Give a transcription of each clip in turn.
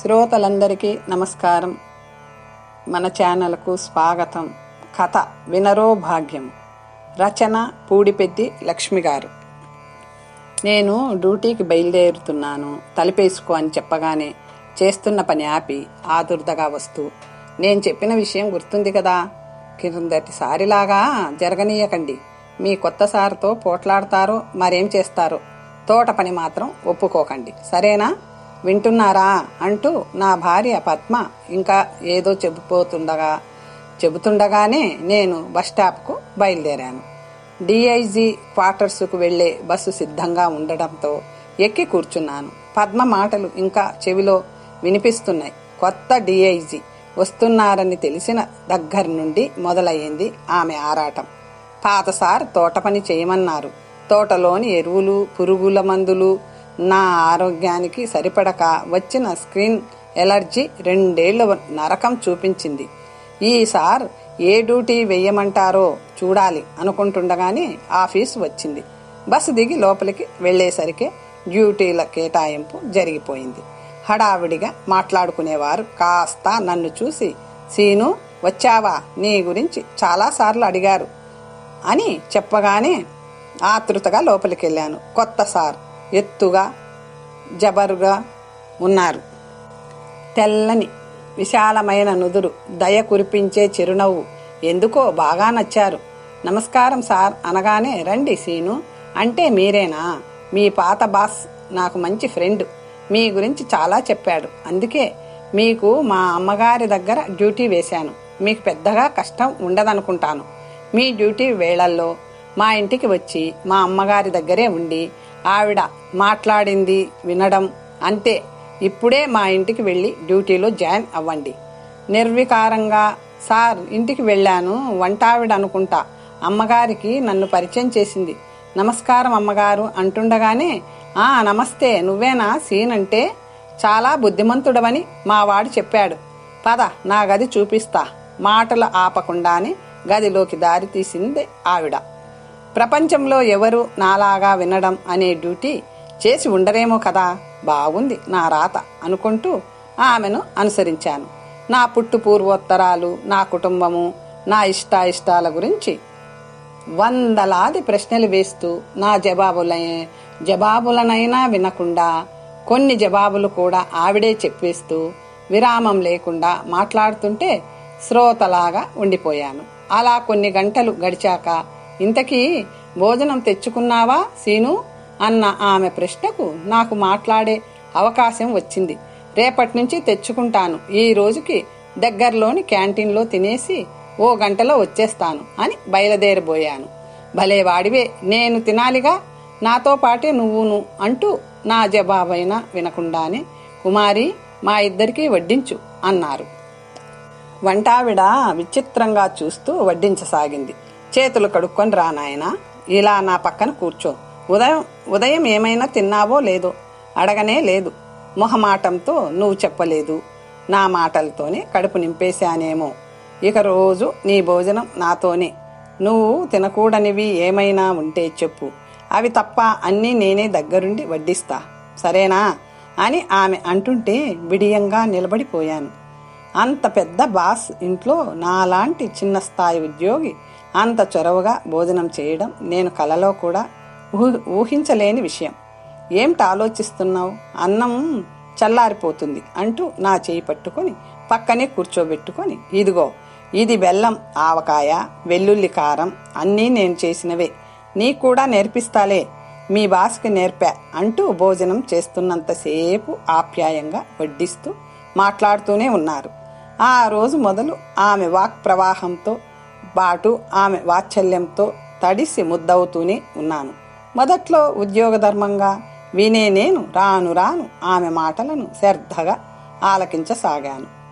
శ్రోతలందరికీ నమస్కారం. మన ఛానల్కు స్వాగతం. కథ వినరో భాగ్యం. రచన పూడిపెద్ది లక్ష్మి గారు. నేను డ్యూటీకి బయలుదేరుతున్నాను. తలిపేసుకో అని చెప్పగానే చేస్తున్న పని ఆపి ఆదుర్దగా వస్తూ నేను చెప్పిన విషయం గుర్తుంది కదా. కిందటిసారిలాగా జరగనీయకండి. మీ కొత్త సార్తో పోట్లాడతారో మరేం చేస్తారో తోట పని మాత్రం ఒప్పుకోకండి. సరేనా? వింటున్నారా అంటూ నా భార్య పద్మ ఇంకా ఏదో చెబుపోతుండగా చెబుతుండగానే నేను బస్ స్టాప్కు బయలుదేరాను. డిఐజీ క్వార్టర్స్కు వెళ్ళే బస్సు సిద్ధంగా ఉండడంతో ఎక్కి కూర్చున్నాను. పద్మ మాటలు ఇంకా చెవిలో వినిపిస్తున్నాయి. కొత్త డిఐజీ వస్తున్నారని తెలిసిన దగ్గర నుండి మొదలయ్యింది ఆమె ఆరాటం. పాతసార్ తోట పని చేయమన్నారు. తోటలోని ఎరువులు పురుగుల మందులు నా ఆరోగ్యానికి సరిపడక వచ్చిన స్క్రీన్ ఎలర్జీ రెండేళ్ళ నరకం చూపించింది. ఈ సార్ ఏ డ్యూటీ వేయమంటారో చూడాలి అనుకుంటుండగానే ఆఫీస్ వచ్చింది. బస్సు దిగి లోపలికి వెళ్ళేసరికి డ్యూటీల కేటాయింపు జరిగిపోయింది. హడావిడిగా మాట్లాడుకునేవారు కాస్త నన్ను చూసి సీను వచ్చావా? నీ గురించి చాలాసార్లు అడిగారు అని చెప్పగానే ఆతృతగా లోపలికి వెళ్ళాను కొత్త సార్ ఎత్తుగా జబరుగా ఉన్నారు. తెల్లని విశాలమైన నుదురు దయ కురిపించే చిరునవ్వు ఎందుకో బాగా నచ్చారు. నమస్కారం సార్ అనగానే రండి సీను అంటే మీరేనా? మీ పాత బాస్ నాకు మంచి ఫ్రెండ్ మీ గురించి చాలా చెప్పాడు. అందుకే మీకు మా అమ్మగారి దగ్గర డ్యూటీ వేశాను. మీకు పెద్దగా కష్టం ఉండదనుకుంటాను. మీ డ్యూటీ వేళల్లో మా ఇంటికి వచ్చి మా అమ్మగారి దగ్గరే ఉండి ఆవిడ మాట్లాడింది వినడం అంతే. ఇప్పుడే మా ఇంటికి వెళ్ళి డ్యూటీలో జాయిన్ అవ్వండి. నిర్వికారంగా సార్ ఇంటికి వెళ్ళాను వంటావిడ అనుకుంటా. అమ్మగారికి నన్ను పరిచయం చేసింది. నమస్కారం అమ్మగారు అంటుండగానే ఆ నమస్తే నువ్వేనా? సీన్ అంటే చాలా బుద్ధిమంతుడవని మావాడు చెప్పాడు. పద నా గది చూపిస్తా. మాటలు ఆపకుండానే గదిలోకి దారి తీసింది ఆవిడ. ప్రపంచంలో ఎవరు నాలాగా వినడం అనే డ్యూటీ చేసి ఉండరేమో కదా? బాగుంది నా రాత అనుకుంటూ ఆమెను అనుసరించాను. నా పుట్టు పూర్వోత్తరాలు నా కుటుంబము నా ఇష్టాయిష్టాల గురించి వందలాది ప్రశ్నలు వేస్తూ నా జవాబుల జవాబులనైనా వినకుండా కొన్ని జవాబులు కూడా ఆవిడే చెప్పేస్తూ విరామం లేకుండా మాట్లాడుతుంటే శ్రోతలాగా ఉండిపోయాను. అలా కొన్ని గంటలు గడిచాక ఇంతకీ భోజనం తెచ్చుకున్నావా సీను? అన్న ఆమె ప్రశ్నకు నాకు మాట్లాడే అవకాశం వచ్చింది. రేపటి నుంచి తెచ్చుకుంటాను. ఈ రోజుకి దగ్గరలోని క్యాంటీన్లో తినేసి ఓ గంటలో వచ్చేస్తాను అని బయలుదేరబోయాను. భలే వాడివే నేను తినాలిగా? నాతో పాటే నువ్వును అంటూ నా జవాబైనా వినకుండానే కుమారి మా ఇద్దరికీ వడ్డించు అన్నారు. వంటావిడ విచిత్రంగా చూస్తూ వడ్డించసాగింది. చేతులు కడుక్కొని రా నాయనా. ఇలా నా పక్కన కూర్చో. ఉదయం ఉదయం ఏమైనా తిన్నావో లేదో అడగనే లేదు. మొహమాటంతో నువ్వు చెప్పలేదు. నా మాటలతోనే కడుపు నింపేశానేమో. ఇక రోజు నీ భోజనం నాతోనే. నువ్వు తినకూడనివి ఏమైనా ఉంటే చెప్పు. అవి తప్ప అన్నీ నేనే దగ్గరుండి వడ్డిస్తా. సరేనా? అని ఆమె అంటుంటే బిడియంగా నిలబడిపోయాను. అంత పెద్ద బాస్ ఇంట్లో నాలాంటి చిన్న స్థాయి ఉద్యోగి అంత చొరవగా భోజనం చేయడం నేను కలలో కూడా ఊహి ఊహించలేని విషయం. ఏమిటి ఆలోచిస్తున్నావు అన్నం చల్లారిపోతుంది అంటూ నా చేయి పట్టుకొని పక్కనే కూర్చోబెట్టుకొని ఇదిగో ఇది బెల్లం ఆవకాయ వెల్లుల్లి కారం అన్నీ నేను చేసినవే. నీకు కూడా నేర్పిస్తాలే. మీ బాస్కి నేర్పా అంటూ భోజనం చేస్తున్నంతసేపు ఆప్యాయంగా వడ్డిస్తూ మాట్లాడుతూనే ఉన్నారు. ఆ రోజు మొదలు ఆమె వాక్ ప్రవాహంతో బాటు ఆమె వాత్సల్యంతో తడిసి ముద్దవుతూనే ఉన్నాను. మొదట్లో ఉద్యోగ ధర్మంగా వినే నేను రాను రాను ఆమె మాటలను శ్రద్ధగా ఆలకించసాగాను.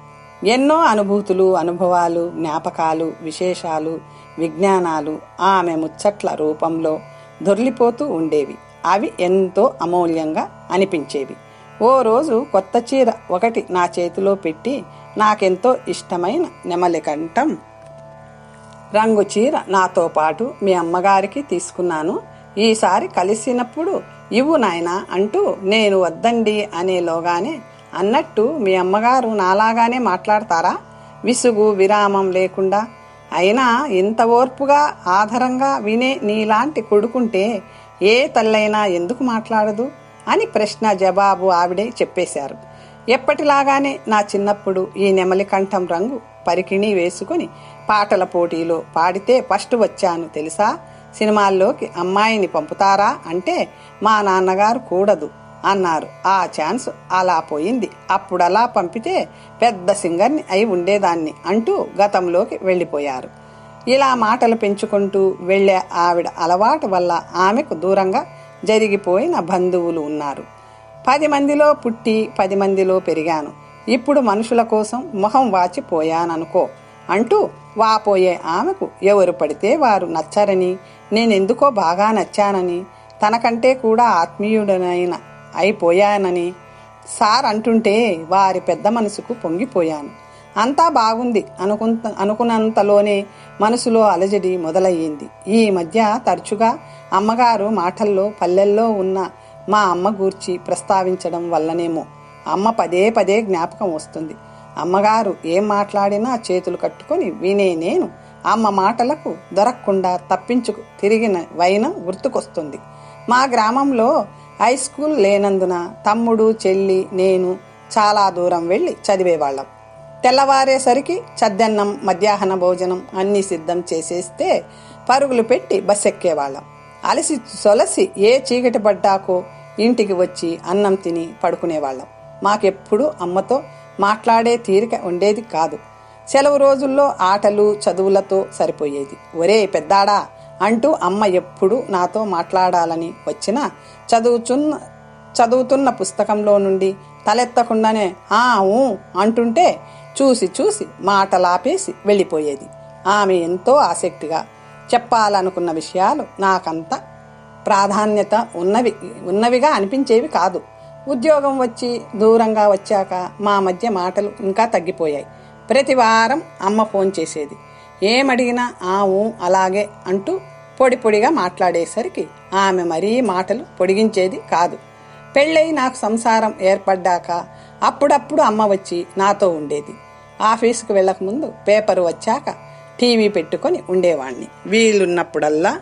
ఎన్నో అనుభూతులు అనుభవాలు జ్ఞాపకాలు విశేషాలు విజ్ఞానాలు ఆమె ముచ్చట్ల రూపంలో దొర్లిపోతూ ఉండేవి. అవి ఎంతో అమూల్యంగా అనిపించేవి. ఓ రోజు కొత్త చీర ఒకటి నా చేతిలో పెట్టి నాకెంతో ఇష్టమైన నెమలి కంఠం రంగు చీర నాతో పాటు మీ అమ్మగారికి తీసుకున్నాను. ఈసారి కలిసినప్పుడు ఇవ్వు నాయనా అంటూ నేను వద్దండి అనేలోగానే అన్నట్టు మీ అమ్మగారు నాలాగానే మాట్లాడతారా? విసుగు విరామం లేకుండా. అయినా ఇంత ఓర్పుగా ఆధారంగా వినే నీలాంటి కొడుకుంటే ఏ తల్లైనా ఎందుకు మాట్లాడదు? అని ప్రశ్న జవాబు ఆవిడే చెప్పేశారు. ఎప్పటిలాగానే నా చిన్నప్పుడు ఈ నెమలి కంఠం రంగు పరికిణి వేసుకుని పాటల పోటీలో పాడితే ఫస్ట్ వచ్చాను తెలుసా? సినిమాల్లోకి అమ్మాయిని పంపుతారా అంటే మా నాన్నగారు కూడదు అన్నారు. ఆ ఛాన్స్ అలా పోయింది. అప్పుడు అలా పంపితే పెద్ద సింగర్ని అయి ఉండేదాన్ని అంటూ గతంలోకి వెళ్ళిపోయారు. ఇలా మాటలు పెంచుకుంటూ వెళ్ళే ఆవిడ అలవాటు వల్ల ఆమెకు దూరంగా జరిగిపోయిన బంధువులు ఉన్నారు. పది మందిలో పుట్టి పది మందిలో పెరిగాను. ఇప్పుడు మనుషుల కోసం మొహం వాచిపోయాననుకో అంటూ వాపోయే ఆమెకు ఎవరు పడితే వారు నచ్చరని నేనెందుకో బాగా నచ్చానని తనకంటే కూడా ఆత్మీయుడనైన అయిపోయానని సార్ అంటుంటే వారి పెద్ద మనసుకు పొంగిపోయాను. అంతా బాగుంది అనుకుంత అనుకున్నంతలోనే మనసులో అలజడి మొదలయ్యింది. ఈ మధ్య తరచుగా అమ్మగారు మాటల్లో పల్లెల్లో ఉన్న మా అమ్మ గూర్చి ప్రస్తావించడం వల్లనేమో అమ్మ పదే పదే జ్ఞాపకం వస్తుంది. అమ్మగారు ఏం మాట్లాడినా చేతులు కట్టుకొని వినే నేను. అమ్మ మాటలకు దొరకకుండా తప్పించుకు తిరిగిన వైనం గుర్తుకొస్తుంది. మా గ్రామంలో హై స్కూల్ లేనందున తమ్ముడు చెల్లి నేను చాలా దూరం వెళ్ళి చదివేవాళ్ళం. తెల్లవారేసరికి చద్దన్నం మధ్యాహ్న భోజనం అన్నీ సిద్ధం చేసేస్తే పరుగులు పెట్టి బస్ ఎక్కేవాళ్ళం అలసి సొలసి ఏ చీకటి పడ్డాకో ఇంటికి వచ్చి అన్నం తిని పడుకునేవాళ్ళం. మాకెప్పుడు అమ్మతో మాట్లాడే తీరిక ఉండేది కాదు. సెలవు రోజుల్లో ఆటలు చదువులతో సరిపోయేది. ఒరే పెద్దాడా అంటూ అమ్మ ఎప్పుడు నాతో మాట్లాడాలని వచ్చినా చదువుచున్న చదువుతున్న పుస్తకంలో నుండి తలెత్తకుండానే ఆ ఊ అంటుంటే చూసి చూసి మాటలాపేసి వెళ్ళిపోయేది. ఆమె ఎంతో ఆసక్తిగా చెప్పాలనుకున్న విషయాలు నాకంత ప్రాధాన్యత ఉన్నవి ఉన్నవిగా అనిపించేవి కాదు. ఉద్యోగం వచ్చి దూరంగా వచ్చాక మా మధ్య మాటలు ఇంకా తగ్గిపోయాయి. ప్రతి వారం అమ్మ ఫోన్ చేసేది. ఏమడిగినా ఆ ఊ అలాగే అంటూ పొడి పొడిగా మాట్లాడేసరికి ఆమె మరీ మాటలు పొడిగించేది కాదు. పెళ్ళై నాకు సంసారం ఏర్పడ్డాక అప్పుడప్పుడు అమ్మ వచ్చి నాతో ఉండేది. ఆఫీసుకు వెళ్ళకముందు పేపరు వచ్చాక టీవీ పెట్టుకొని ఉండేవాణ్ణి. వీలున్నప్పుడల్లా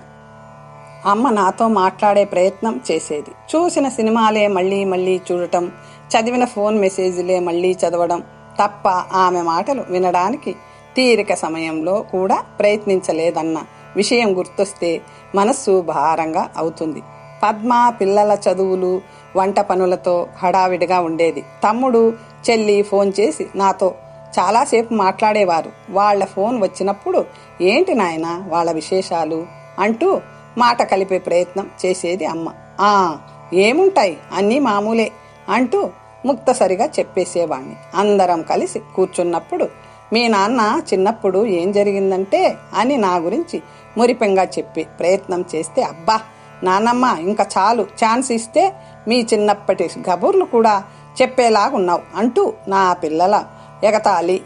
అమ్మ నాతో మాట్లాడే ప్రయత్నం చేసేది. చూసిన సినిమాలే మళ్ళీ మళ్ళీ చూడటం చదివిన ఫోన్ మెసేజ్లే మళ్ళీ చదవడం తప్ప ఆమె మాటలు వినడానికి తీరిక సమయంలో కూడా ప్రయత్నించలేదన్న విషయం గుర్తొస్తే మనస్సు భారంగా అవుతుంది. పద్మ పిల్లల చదువులు వంట పనులతో హడావిడిగా ఉండేది. తమ్ముడు చెల్లి ఫోన్ చేసి నాతో చాలాసేపు మాట్లాడేవారు. వాళ్ళ ఫోన్ వచ్చినప్పుడు ఏంటి నాయన వాళ్ళ విశేషాలు? అంటూ మాట కలిపే ప్రయత్నం చేసేది అమ్మ. ఆ ఏముంటాయి? అన్నీ మామూలే అంటూ ముక్తసరిగా చెప్పేసేవాణ్ణి. అందరం కలిసి కూర్చున్నప్పుడు మీ నాన్న చిన్నప్పుడు ఏం జరిగిందంటే? అని నా గురించి మురిపెంగా చెప్పి ప్రయత్నం చేస్తే అబ్బా నానమ్మ ఇంకా చాలు. ఛాన్స్ ఇస్తే మీ చిన్నప్పటి గబుర్లు కూడా చెప్పేలాగున్నావు అంటూ నా పిల్లల ఎగతాళి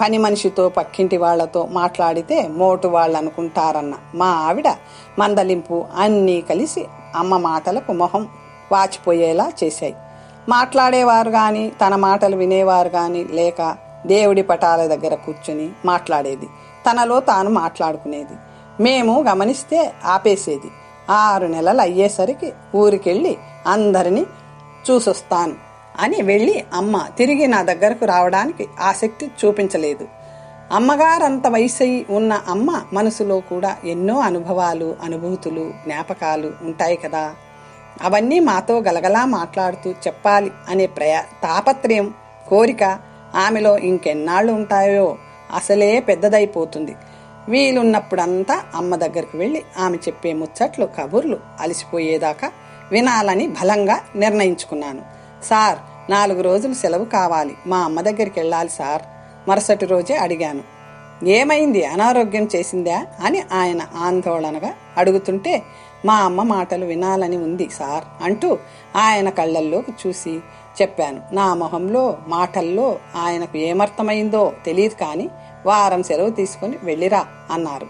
పని మనిషితో పక్కింటి వాళ్ళతో మాట్లాడితే మోటు వాళ్ళు అనుకుంటారన్న. మా ఆవిడ మందలింపు అన్నీ కలిసి అమ్మ మాటలకు మొహం వాచిపోయేలా చేశాయి. మాట్లాడేవారు కానీ తన మాటలు వినేవారు కానీ లేక దేవుడి పటాల దగ్గర కూర్చుని మాట్లాడేది. తనలో తాను మాట్లాడుకునేది. మేము గమనిస్తే ఆపేసేది. ఆరు నెలలు అయ్యేసరికి ఊరికెళ్ళి అందరినీ చూసొస్తాను. అని వెళ్ళి అమ్మ తిరిగి నా దగ్గరకు రావడానికి ఆసక్తి చూపించలేదు. అమ్మగారంత వయసై ఉన్న అమ్మ మనసులో కూడా ఎన్నో అనుభవాలు అనుభూతులు జ్ఞాపకాలు ఉంటాయి కదా. అవన్నీ మాతో గలగలా మాట్లాడుతూ చెప్పాలి అనే ప్రయా తాపత్రయం కోరిక ఆమెలో ఇంకెన్నాళ్ళు ఉంటాయో అసలే పెద్దదైపోతుంది. వీలున్నప్పుడంతా అమ్మ దగ్గరికి వెళ్ళి ఆమె చెప్పే ముచ్చట్లు కబుర్లు అలసిపోయేదాకా వినాలని బలంగా నిర్ణయించుకున్నాను. సార్ నాలుగు రోజులు సెలవు కావాలి. మా అమ్మ దగ్గరికి వెళ్ళాలి సార్. మరుసటి రోజే అడిగాను. ఏమైంది? అనారోగ్యం చేసిందా? అని ఆయన ఆందోళనగా అడుగుతుంటే మా అమ్మ మాటలు వినాలని ఉంది సార్ అంటూ ఆయన కళ్ళల్లోకి చూసి చెప్పాను. నా మొహంలో మాటల్లో ఆయనకు ఏమర్థమైందో తెలియదు కానీ వారం సెలవు తీసుకుని వెళ్ళిరా అన్నారు.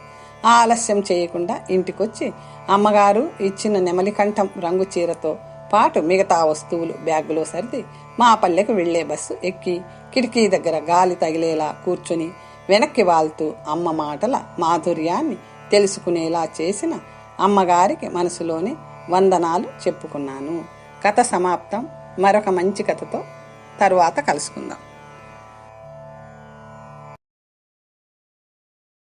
ఆలస్యం చేయకుండా ఇంటికొచ్చి అమ్మగారు ఇచ్చిన నెమలికంఠం రంగు చీరతో పాటు మిగతా వస్తువులు బ్యాగులో సర్ది మా పల్లెకు వెళ్ళే బస్సు ఎక్కి కిటికీ దగ్గర గాలి తగిలేలా కూర్చుని వెనక్కి వాళ్తూ అమ్మ మాటల మాధుర్యాన్ని తెలుసుకునేలా చేసిన అమ్మగారికి మనసులోనే వందనాలు చెప్పుకున్నాను. కథ సమాప్తం. మరొక మంచి కథతో తరువాత కలుసుకుందాం.